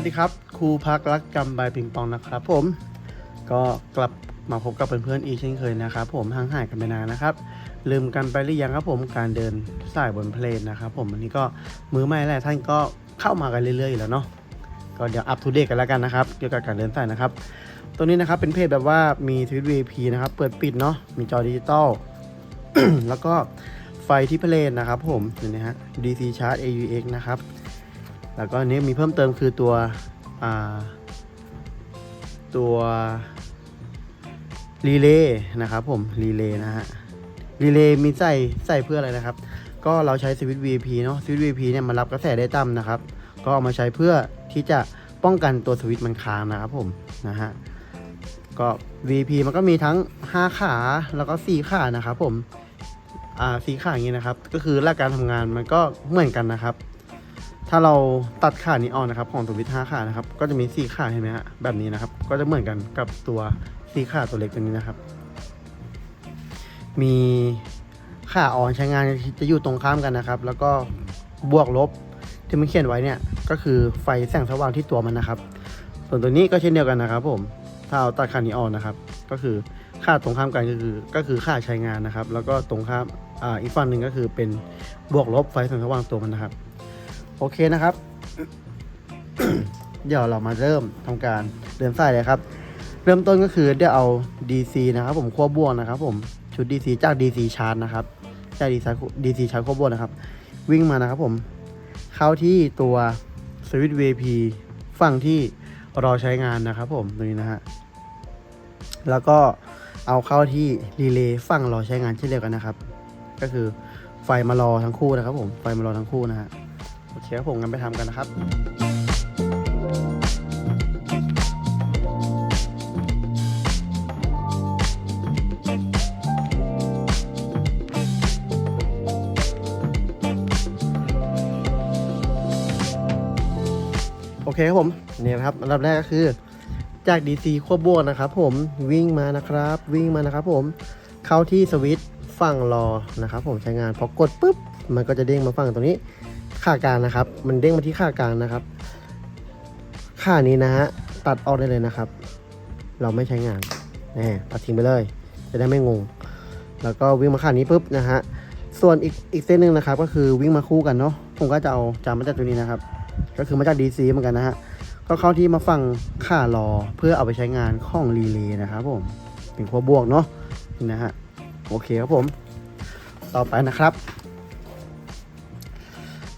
วัสดีครับครูพักรักจำบายปิงปองนะครับผมก็กลับมาพบกับเพื่อนๆอีกเช่นเคยนะครับ ผมห่างหายกันไปนานนะครับ ลืมกันไปหรือยังครับผมการเดินสายบนเพลนนะครับ ผมอันนี้ก็มือใหม่หลายท่านก็เข้ามากันเรื่อยๆอยู่แล้วเนาะก็เดี๋ยวอัปทูเดตกันแล้วกันนะครับเกี่ยวกับการเดินสายนะครับ ตัวนี้นะครับเป็นเพจแบบว่ามีทวิต VIP นะครับเปิดปิดเนาะมีจอดิจิตอลแล้วก็ไฟที่เพลนนะครับ ผมเห็นไหมฮะ DC Charge AUX นะครับ แล้วก็อันนี้มีเพิ่มเติมคือตัวตัวรีเลย์นะครับผมรีเลย์นะฮะรีเลย์มีใส่ใส่เพื่ออะไรนะครับ ก็เราใช้สวิตช์ VP เนาะสวิตช์ VP เนี่ยมันรับกระแสได้ต่ำนะครับ ก็เอามาใช้เพื่อที่จะป้องกันตัวสวิตช์มันค้างนะครับผมนะฮะก็ VP มันก็มีทั้ง 5 ขาแล้วก็ 4 ขานะครับผมอ่าสีขาอย่างนี้นะครับ ก็คือหลักการทำงานมันก็เหมือนกันนะครับ ถ้าเราตัดขานี้ออกนะครับ ของตัววิท5ขานะครับ ก็จะมี4ขาเห็นไหมฮะแบบนี้นะครับ ก็จะเหมือนกันกับตัว4ขาตัวเล็กตัวนี้นะครับ มีขาออนใช้งานจะอยู่ตรงข้ามกันนะครับ แล้วก็บวกลบที่มันเขียนไว้เนี่ยก็คือไฟแสงสว่างที่ตัวมันนะครับ ส่วนตัวนี้ก็เช่นเดียวกันนะครับผมถ้าเอาตัดขานี้ออกนะครับ ก็คือค่าตรงข้ามกันก็คือก็คือค่าใช้งานนะครับ แล้วก็ตรงข้ามอ่าอีกฝั่งหนึ่งก็คือเป็นบวกลบไฟแสงสว่างตัวมันนะครับ โอเคนะครับ เดี๋ยวเรามาเริ่มทำการเดินสายเลยครับ เริ่มต้นก็คือเดี๋ยวเอา DC นะครับ ผมขั้วบวกนะครับ ผมชุด DC จาก DC ชาร์จนะครับจาก DC DC ชาร์จขั้วบวกนะครับ วิ่งมานะครับ ผมเข้าที่ตัวสวิตช์ VP ฝั่งที่รอใช้งานนะครับ ผมตรงนี้นะฮะแล้วก็เอาเข้าที่รีเลย์ฝั่งรอใช้งานเช่นเดียวกันนะครับ ก็คือไฟมารอทั้งคู่นะครับ ผมไฟมารอทั้งคู่นะฮะ โอเคครับผมงั้นไปทำกันนะครับโอเคครับผมนี่นะครับอันดับแรกก็คือ จาก DC ขั้วบวกนะครับ ผมวิ่งมานะครับ วิ่งมานะครับ ผมเข้าที่สวิตช์ฝั่งรอนะครับ ผมใช้งานพอกดปุ๊บมันก็จะเด้งมาฝั่งตรงนี้ ค่ากลางนะครับ มันเด้งมาที่ค่ากลางนะครับ ค่านี้นะฮะตัดออกได้เลยนะครับ เราไม่ใช้งานแน่ตัดทิ้งไปเลย จะได้ไม่งง แล้วก็วิ่งมาค่านี้ปุ๊บนะฮะส่วนอีกอีกเส้นหนึ่งนะครับ ก็คือวิ่งมาคู่กันเนาะผมก็จะเอาจำมาจากตัวนี้นะครับ ก็คือมาจาก DC เหมือนกันนะฮะก็เข้าที่มาฟังค่ารอเพื่อเอาไปใช้งานข้องรีเลย์นะครับผมเป็นขั้วบวกเนาะนะฮะโอเคครับผม ต่อไปนะครับ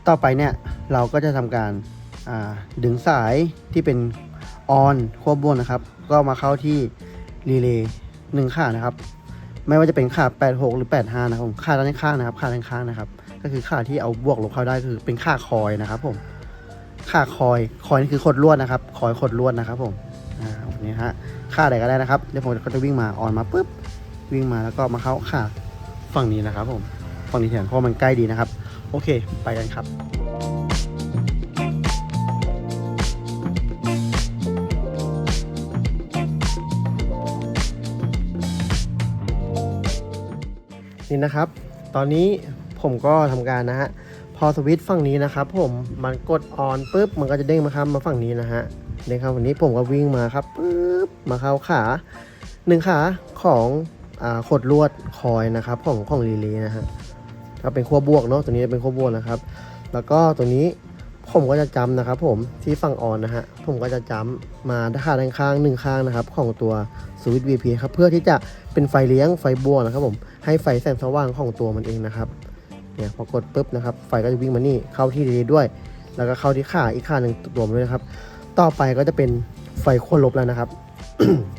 ต่อไปเนี่ยเราก็จะทำการาดึงสายที่เป็นออนควบบนนะครับ ก็มาเข้าที่รีเลย์หนึ่งค่านะครับ ไม่ว่าจะเป็นค่า86 หรือ 85 นะครับผมค่าด้านข้างนะครับค่าด้านข้างนะครับ ก็คือค่าที่เอาบวกลบเข้าได้คือเป็นค่าคอยนะครับผมค่าคอยคอยนี่คือขดลวดนะครับ คอยขดลวดนะครับผมอ่านี่ฮะค่าใดก็ได้นะครับเดี๋ยวผมก็จะวิ่งมาออนมาปุ๊บวิ่งมาแล้วก็มาเข้าค่าฝั่งนี้นะครับผมฝั่งนี้แทนเพราะมันใกล้ดีนะครับ โอเค ไปกันครับ นี่นะครับ ตอนนี้ผมก็ทำการนะฮะ พอสวิตช์ฝั่งนี้นะครับ ผม มันกดออนปุ๊บ มันก็จะเด้งมาครับมาฝั่งนี้นะฮะเด้งเข้าฝั่งนี้ผมก็วิ่งมาครับปุ๊บ มาเข้าขาหนึ่งขาของอขดลวดคอยนะครับ ของของรีลย์นะฮะ ก็เป็นขั้วบวกเนาะตัวนี้เป็นขั้วบวกนะครับ แล้วก็ตัวนี้ผมก็จะจำนะครับ ผมที่ฝั่งออนนะฮะผมก็จะจำมาด้านข้างหนึ่งข้างนะครับ ของตัวสวิตช์ VP ครับเพื่อที่จะเป็นไฟเลี้ยงไฟบวกนะครับ ผมให้ไฟแสงสว่างของตัวมันเองนะครับเนี่ยพอกดปุ๊บนะครับ ไฟก็จะวิ่งมานี่เข้าที่รีด้วย แล้วก็เข้าที่ขาอีกขาหนึ่งรวมด้วยนะครับ ต่อไปก็จะเป็นไฟขั้วลบแล้วนะครับ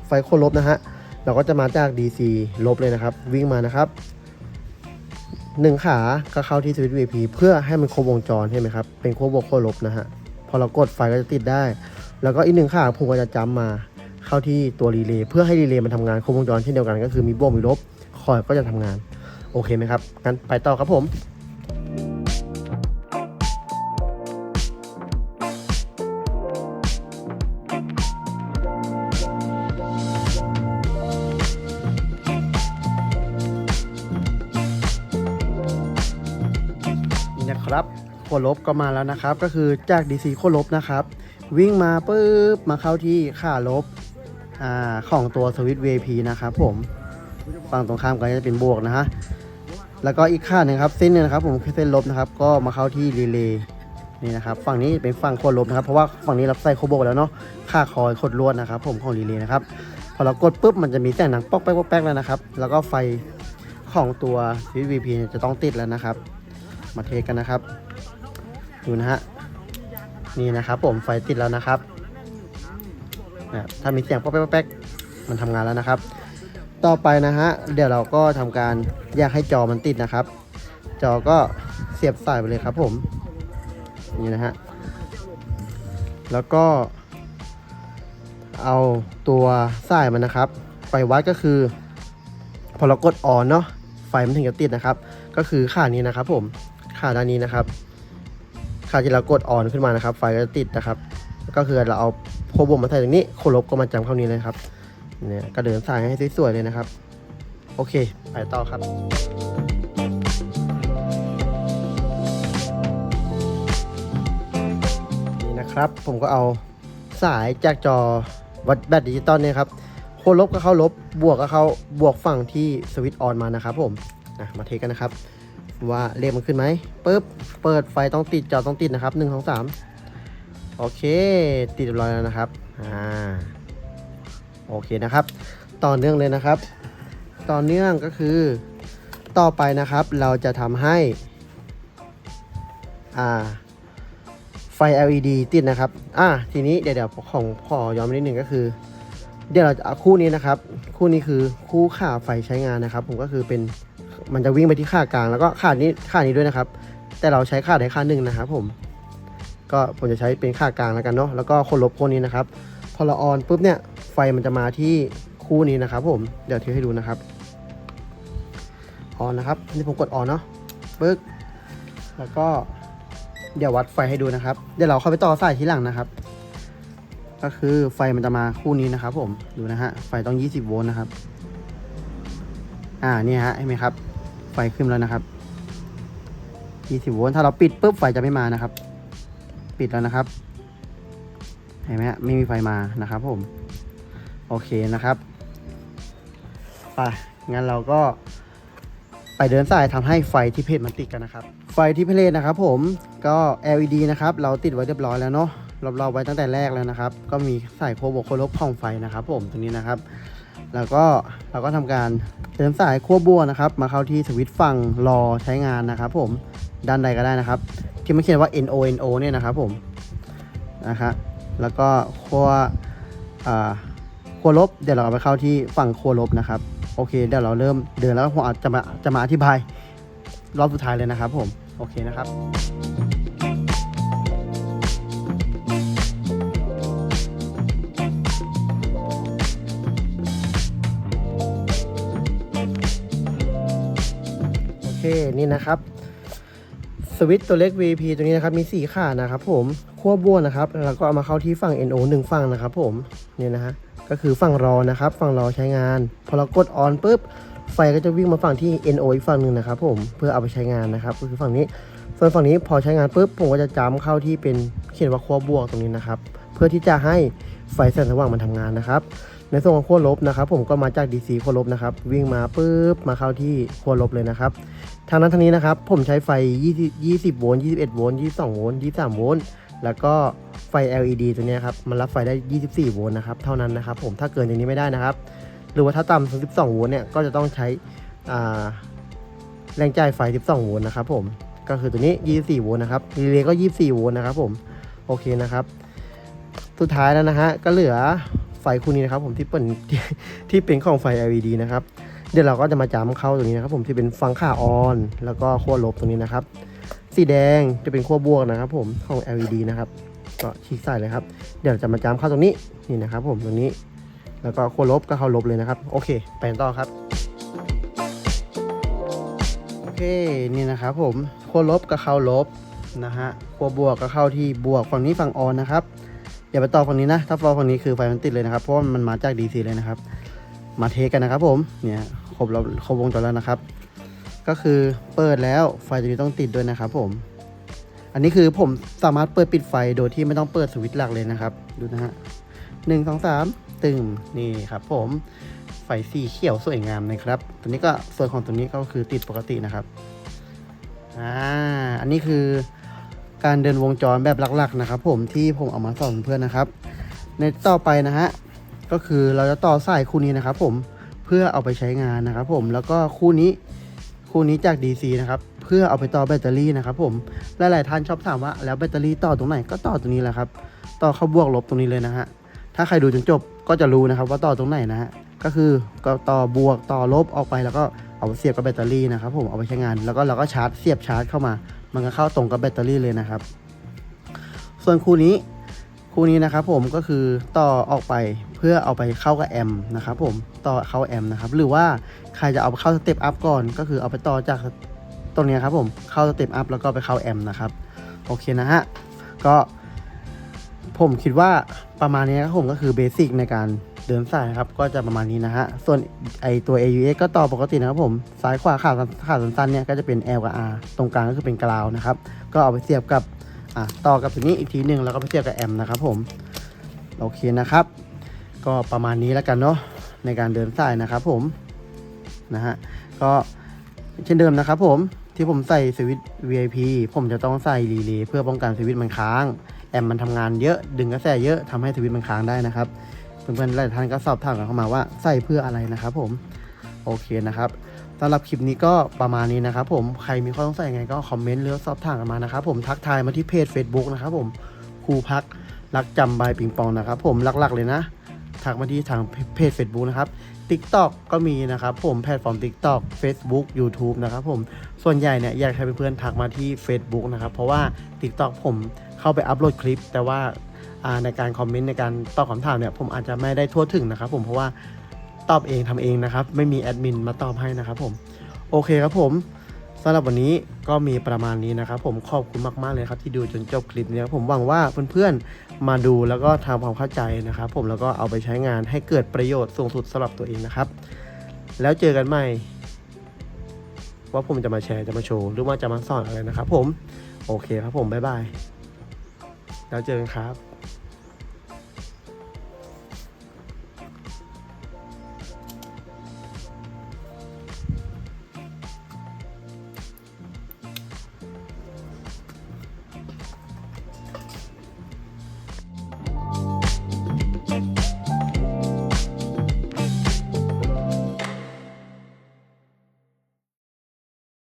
ไฟขั้วลบนะฮะเราก็จะมาจาก DC ลบเลยนะครับ วิ่งมานะครับ หนึ่งขาก็เข้าที่สวิตช์ VP เพื่อให้มันครบวงจรใช่ไหมครับ เป็นขั้วบวกขั้วลบนะฮะ พอเรากดไฟก็จะติดได้ แล้วก็อีกหนึ่งขาผมก็จะจำมาเข้าที่ตัวรีเลย์เพื่อให้รีเลย์มันทำงานครบวงจรเช่นเดียวกันก็คือมีบวกมีลบคอยก็จะทำงาน โอเคไหมครับงั้นไปต่อครับผม ครับขั้วลบก็มาแล้วนะครับ ก็คือจาก DC ขั้วลบนะครับ วิ่งมาปุ๊บมาเข้าที่ขาลบอ่าของตัวสวิตช์ VP นะครับผมฝั่งตรงข้ามก็จะเป็นบวกนะฮะแล้วก็อีกข้างหนึงครับเส้นนึงนะครับผมคือเส้นลบนะครับ ก็มาเข้าที่รีเลย์นี่นะครับฝั่งนี้เป็นฝั่งขั้วลบนะครับเพราะว่าฝั่งนี้เราใส่โคโบกแล้วเนาะค่าคอยขดลวดนะครับ ผมของรีเลย์นะครับพอเรากดปุ๊บมันจะมีแสงหนังป๊อกแป๊กป๊อกแป๊กแล้วนะครับ แล้วก็ไฟของตัวสวิตช์ VP เนี่ยจะต้องติดแล้วนะครับ มาเทกันนะครับ ดูนะฮะ นี่นะครับผมไฟติดแล้วนะครับนะถ้ามีเสียงป๊อกแป๊กแป๊กมันทำงานแล้วนะครับ ต่อไปนะฮะ เดี๋ยวเราก็ทำการอยกให้จอมันติดนะครับ จอก็เสียบสายไปเลยครับผม นี่นะฮะ แล้วก็ เอาตัวสายมันนะครับ ไปวัดก็คือ พอเรากดออนเนาะไฟมันถึงจะติดนะครับ ก็คือขานี้นะครับผม ขาด้านนี้นะครับขาที่เรากดออนขึ้นมานะครับ ไฟก็จะติดนะครับ ก็คือเราเอาโคบมมาใส่ตรงนี้โคลบก็มาจำเข้านี้เลยครับเนี่ยก็เดินสายให้สวยๆเลยนะครับ โอเค ไปต่อครับนี่นะครับผมก็เอาสายจากจอวัดแบตดิจิตอลเนี่ยครับโคลบก็เข้าลบบวกก็เข้าบวกฝั่งที่สวิตช์ออนมานะครับผมนะมาเทสกันนะครับ ว่าเลขมันขึ้นไหมปุ๊บเปิดไฟต้องติดจอต้องติดนะครับหนึ่งสองสามโอเค ติดเรียบร้อยแล้วนะครับอ่าโอเคนะครับ ต่อเนื่องเลยนะครับ ต่อเนื่องก็คือต่อไปนะครับเราจะทำให้อ่าไฟ LED ติดนะครับ อ่า ทีนี้เดี๋ยวเดี๋ยวของขอย้อนนิดหนึ่งก็คือ เดี๋ยวเราจะเอาคู่นี้นะครับ คู่นี้คือคู่ขาไฟใช้งานนะครับ ผมก็คือเป็น มันจะวิ่งไปที่ขากลางแล้วก็ขานี้ขานี้ด้วยนะครับ แต่เราใช้ขาใดขาหนึ่งนะครับผม ก็ผมจะใช้เป็นขากลางแล้วกันเนาะแล้วก็คนลบคู่นี้นะครับ พอเราออนปุ๊บเนี่ยไฟมันจะมาที่คู่นี้นะครับ ผมเดี๋ยวเทียบให้ดูนะครับออนนะครับนี่ผมกดออนเนาะปึ๊กแล้วก็เดี๋ยววัดไฟให้ดูนะครับ เดี๋ยวเราเข้าไปต่อสายทีหลังนะครับ ก็คือไฟมันจะมาคู่นี้นะครับ ผมดูนะฮะไฟต้อง 20 โวลต์นะครับ อ่านี่ฮะเห็นไหมครับ ไฟขึ้นแล้วนะครับ20โวลต์ถ้าเราปิดปุ๊บไฟจะไม่มานะครับ ปิดแล้วนะครับ เห็นไหมฮะไม่มีไฟมานะครับผม โอเคนะครับไปงั้นเราก็ไปเดินสายทำให้ไฟที่เพจมันติดกันนะครับ ไฟที่เพจนะครับผมก็ LED นะครับเราติดไว้เรียบร้อยแล้วเนาะรอบๆไว้ตั้งแต่แรกแล้วนะครับ ก็มีสายโคบวกโคลบของไฟนะครับ ผมตรงนี้นะครับ แล้วก็เราก็ทำการเดินสายขั้วบัวนะครับ มาเข้าที่สวิตช์ฝั่งรอใช้งานนะครับ ผมด้านใดก็ได้นะครับ ที่ไม่เขียนว่า NO NO เนี่ยนะครับผมนะครับแล้วก็ขั้วขั้วลบเดี๋ยวเราเอาไปเข้าที่ฝั่งขั้วลบนะครับโอเคเดี๋ยวเราเริ่มเดินแล้วผมอาจจะมาจะมาอธิบายรอบสุดท้ายเลยนะครับผมโอเคนะครับ นี่นะครับสวิตตัวเล็ก VP ตัวนี้นะครับมี 4 ขานะครับผมขั้วบัวนะครับแล้วก็เอามาเข้าที่ฝั่ง NO 1 ฝั่งนะครับผมนี่นะฮะก็คือฝั่งรอนะครับ ฝั่งรอใช้งาน พอเรากดออนปุ๊บไฟก็จะวิ่งมาฝั่งที่ NO อีกฝั่งหนึ่งนะครับผมเพื่อเอาไปใช้งานนะครับก็คือฝั่งนี้ส่วนฝั่งนี้พอใช้งานปุ๊บผมก็จะจำเข้าที่เป็นเขียนว่าขั้วบวกตรงนี้นะครับ เพื่อที่จะให้ไฟแสงสว่างมันทำงานนะครับ ในส่วนของขั้วลบนะครับ ผมก็มาจาก DC ขั้วลบนะครับ วิ่งมาปุ๊บมาเข้าที่ขั้วลบเลยนะครับ ทางนั้นทางนี้นะครับ ผมใช้ไฟ 20 20 โวลต์ 21 โวลต์ 22 โวลต์ 23 โวลต์ แล้วก็ไฟ LED ตัวนี้ครับ มันรับไฟได้ 24 โวลต์นะครับ เท่านั้นนะครับ ผม ถ้าเกินอย่างนี้ไม่ได้นะครับ หรือว่าถ้าต่ำถึง12 โวลต์เนี่ย ก็จะต้องใช้แรงจ่ายไฟ 12 โวลต์นะครับผม ก็คือตัวนี้ 24 โวลต์นะครับ รีเลย์ก็ 24 โวลต์นะครับผม โอเคนะครับ สุดท้ายแล้วนะฮะ ก็เหลือ ไฟคู่นี้นะครับผมที่เป็นที่ที่เป็นของไฟ LED นะครับเดี๋ยวเราก็จะมาจำเข้าตรงนี้นะครับผมที่เป็นฟังค่าออน แล้วก็ขั้วลบตรงนี้นะครับ สีแดงจะเป็นขั้วบวกนะครับ ผมของ LED นะครับก็ชี้ใส่เลยครับ เดี๋ยวจะมาจำเข้าตรงนี้นี่นะครับ ผมตรงนี้ แล้วก็ขั้วลบก็เข้าลบเลยนะครับ โอเค ไปกันต่อครับโอเคนี่นะครับผมขั้วลบก็เข้าลบนะฮะขั้วบวกก็เข้าที่บวกฝั่งนี้ฝั่งออนนะครับ อย่าไปต่อฝั่งนี้นะ ถ้าต่อฝั่งนี้คือไฟมันติดเลยนะครับ เพราะว่ามันมาจาก DC เลยนะครับ มาเทกันนะครับ ผม เนี่ยครบแล้วครบวงจรแล้วนะครับ ก็คือเปิดแล้วไฟตัวนี้ต้องติดด้วยนะครับ ผม อันนี้คือผมสามารถเปิดปิดไฟโดยที่ไม่ต้องเปิดสวิตช์หลักเลยนะครับ ดูนะฮะหนึ่งสองสามตึงนี่ครับ ผมไฟสีเขียวสวยงามนะครับ ตัวนี้ก็ส่วนของตัวนี้ก็คือติดปกตินะครับ อ่า อันนี้คือ การเดินวงจรแบบหลักๆนะครับ ผมที่ผมเอามาสอนเพื่อนนะครับ ในต่อไปนะฮะก็คือเราจะต่อสายคู่นี้นะครับ ผมเพื่อเอาไปใช้งานนะครับ ผมแล้วก็คู่นี้คู่นี้จาก DC นะครับเพื่อเอาไปต่อแบตเตอรี่นะครับ ผมหลายๆท่านชอบถามว่าแล้วแบตเตอรี่ต่อตรงไหนก็ต่อตรงนี้แหละครับ ต่อเข้าบวกลบตรงนี้เลยนะฮะถ้าใครดูจนจบก็จะรู้นะครับ ว่าต่อตรงไหนนะฮะก็คือก็ต่อบวกต่อลบออกไปแล้วก็เอาเสียบกับแบตเตอรี่นะครับ ผมเอาไปใช้งานแล้วก็เราก็ชาร์จเสียบชาร์จเข้ามา มันก็เข้าตรงกับแบตเตอรี่เลยนะครับ ส่วนคู่นี้คู่นี้นะครับผมก็คือต่อออกไปเพื่อเอาไปเข้ากับแอมนะครับผมต่อเข้าแอมนะครับหรือว่าใครจะเอาไปเข้าสเต็ปอัพก่อนก็คือเอาไปต่อจากตรงนี้ครับผมเข้าสเต็ปอัพแล้วก็ไปเข้าแอมนะครับโอเคนะฮะก็ผมคิดว่าประมาณนี้ครับผมก็คือเบสิกในการ เดินสายนะครับก็จะประมาณนี้นะฮะ ส่วนไอตัว AUX ก็ต่อปกตินะครับผม ซ้ายขวาขาขาสั้นๆเนี่ยก็จะเป็น L กับ R ตรงกลางก็คือเป็นกราวนะครับ ก็เอาไปเสียบกับอะต่อกับตัวนี้อีกทีหนึ่งแล้วก็ไปเทียบกับแอมป์นะครับผม โอเคนะครับ ก็ประมาณนี้แล้วกันเนาะในการเดินสายนะครับผมนะฮะก็เช่นเดิมนะครับผมที่ผมใส่สวิตช์ VIP ผมจะต้องใส่รีเลย์เพื่อป้องกันสวิตช์มันค้าง แอมป์มันทำงานเยอะดึงกระแสเยอะทำให้สวิตช์มันค้างได้นะครับ เพื่อนๆหลายท่านก็สอบถามกันเข้ามาว่าใส่เพื่ออะไรนะครับผมโอเคนะครับสำหรับคลิปนี้ก็ประมาณนี้นะครับผมใครมีข้อสงสัยยังไงก็คอมเมนต์หรือสอบถามกันมานะครับผมทักทายมาที่เพจ Facebook นะครับผมครูพักรักจำบายปิงปองนะครับผมหลักๆเลยนะทักมาที่ทางเพจ Facebook นะครับ TikTok ก็มีนะครับผมแพลตฟอร์ม TikTok Facebook YouTube นะครับผมส่วนใหญ่เนี่ยอยากให้เพื่อนๆทักมาที่ Facebook นะครับเพราะว่า TikTok ผมเข้าไปอัปโหลดคลิป แต่ว่าอ่า ในการคอมเมนต์ในการตอบคำถามเนี่ยผมอาจจะไม่ได้ทั่วถึงนะครับ ผมเพราะว่าตอบเองทำเองนะครับ ไม่มีแอดมินมาตอบให้นะครับผมโอเคครับผมสำหรับวันนี้ก็มีประมาณนี้นะครับ ผมขอบคุณมากๆเลยครับที่ดูจนจบคลิปนี้ผมหวังว่าเพื่อนๆมาดูแล้วก็ทำความเข้าใจนะครับ ผมแล้วก็เอาไปใช้งานให้เกิดประโยชน์สูงสุดสำหรับตัวเองนะครับ แล้วเจอกันใหม่ ว่าผมจะมาแชร์จะมาโชว์หรือว่าจะมาสอนอะไรนะครับ ผมโอเคครับผมบ๊ายบายแล้วเจอกันครับ